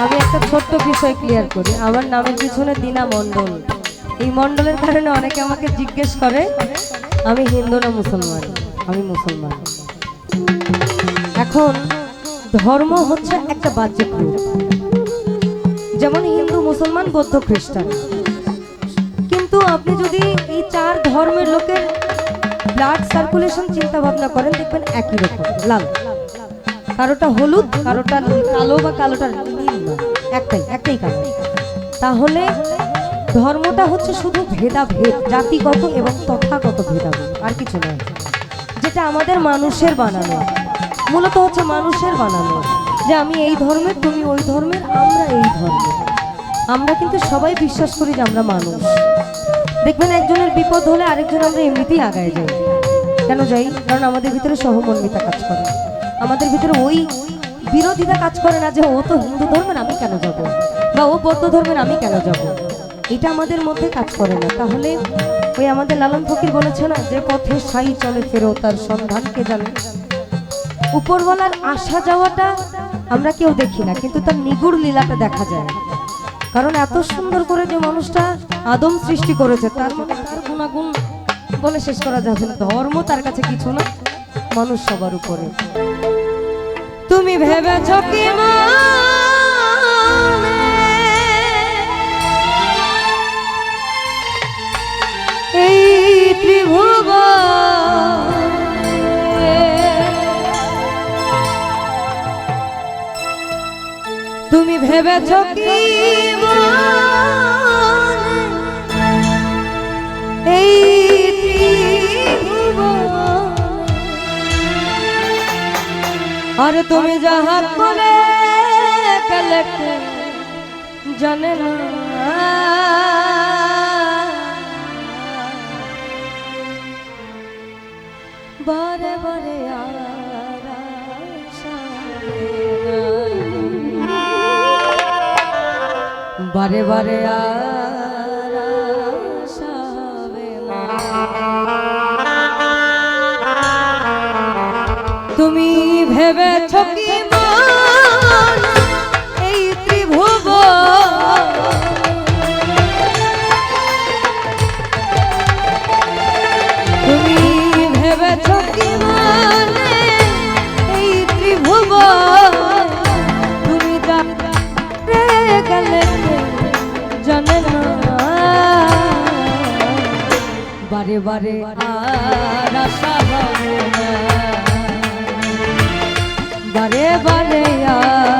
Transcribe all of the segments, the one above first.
আমি একটা ছোট্ট বিষয় ক্লিয়ার করি। আমার নামের পিছনে দিনা মণ্ডল। এই মণ্ডলের কারণে অনেকে আমাকে জিজ্ঞেস করে, আমি হিন্দু না মুসলমান? আমি মুসলমান। এখন, ধর্ম হচ্ছে একটা বাহ্যিক রূপ। যেমন হিন্দু, মুসলমান, বৌদ্ধ, খ্রিস্টান। কিন্তু আপনি যদি এই চার ধর্মের লোকের ব্লাড সার্কুলেশন চিন্তা ভাবনা করেন, দেখবেন একই রকম, লাল। কারোটা হলুদ, কারোটা কালো বা কালোটা একটাই একটাই কালো তাহলে ধর্মটা হচ্ছে শুধু ভেদাভেদ, জাতিগত এবং তথাগত ভেদাভেদ, আর কিছু নয়। যেটা আমাদের মানুষের বানানো। মূলত হচ্ছে মানুষের বানানো। যে আমি এই ধর্মের, তুমি ওই ধর্মের, আমরা এই ধর্মের। আমরা কিন্তু সবাই বিশ্বাস করি যে আমরা মানুষ। দেখবেন একজনের বিপদ হলে আরেকজন আমরা এমনিতেই আগায় যাই। কেন যাই? কারণ আমাদের ভিতরে সহমর্মিতা কাজ করে। আমাদের ভিতরে ওই বিরোধিতা কাজ করে না যে, ও তো হিন্দু ধর্মের, আমি কেন যাব? বা, ও বৌদ্ধ ধর্মের, আমি কেন যাব? এটা আমাদের মধ্যে কাজ করে না। তাহলে ওই আমাদের লালন ফকির বলেছে না, যে পথে সাই চলে ফেরো, তার সন্ধান কে জানে। উপরওয়ালার আসা যাওয়াটা আমরা কেউ দেখি না, কিন্তু তার নিগুড় লীলাটা দেখা যায়। কারণ এত সুন্দর করে যে মানুষটা আদম সৃষ্টি করেছে, তার মানে তার গুণাগুণ বলে শেষ করা যাবে না। ধর্ম তার কাছে কিছু না, মানুষ সবার উপরে। তুমি ভেবে কি? এই ত্রিভুব তুমি ভেবে কি মনে? আর তুমি যাহা করে জানে না বারে বারে। বারে বারে আর বারে বারে আর আশা বারে বারে আর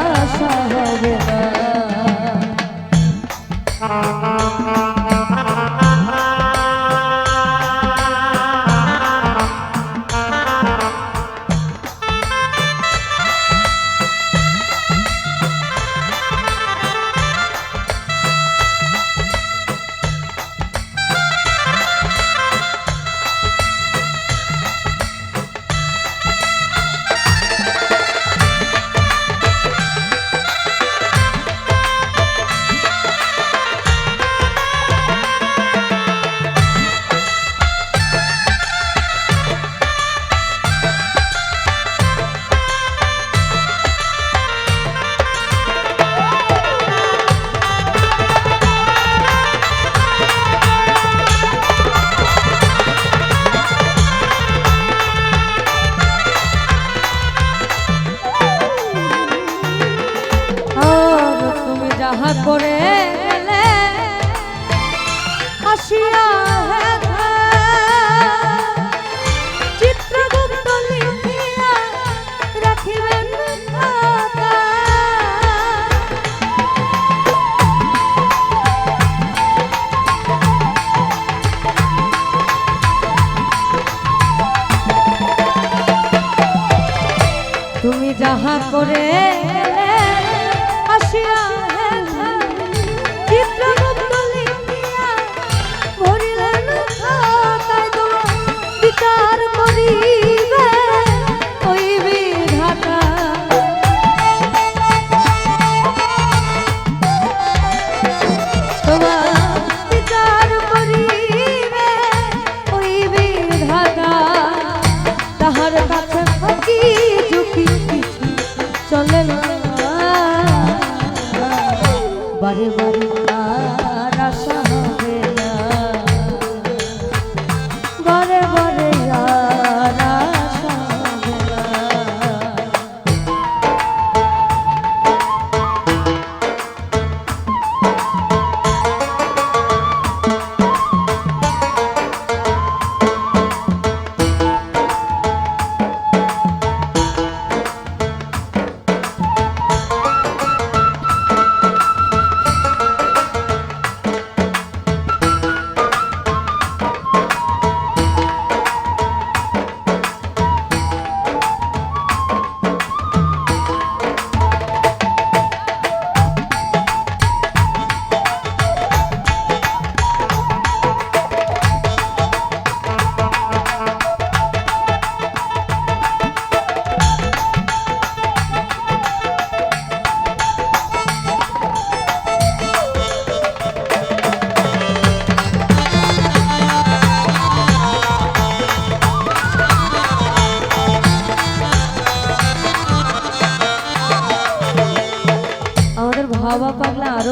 বারে বারে তার আশা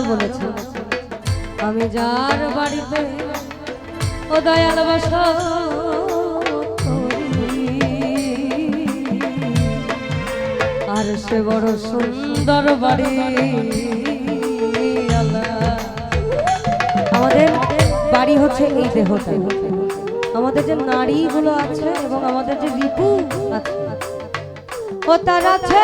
বলেছে। আমি যার বাড়িতে ও দয়াল বাস আর সে বড় সুন্দর বাড়ি আমাদের বাড়ি হচ্ছে এই দেহটা। আমাদের যে নারীগুলো আছে এবং আমাদের যে রিপু আছে, ও তার আছে।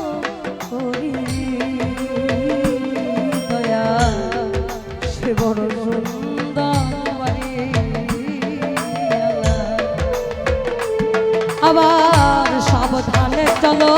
আবার সাবধানে চলো।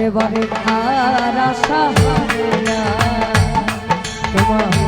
বারে বারে খার আশা তোমার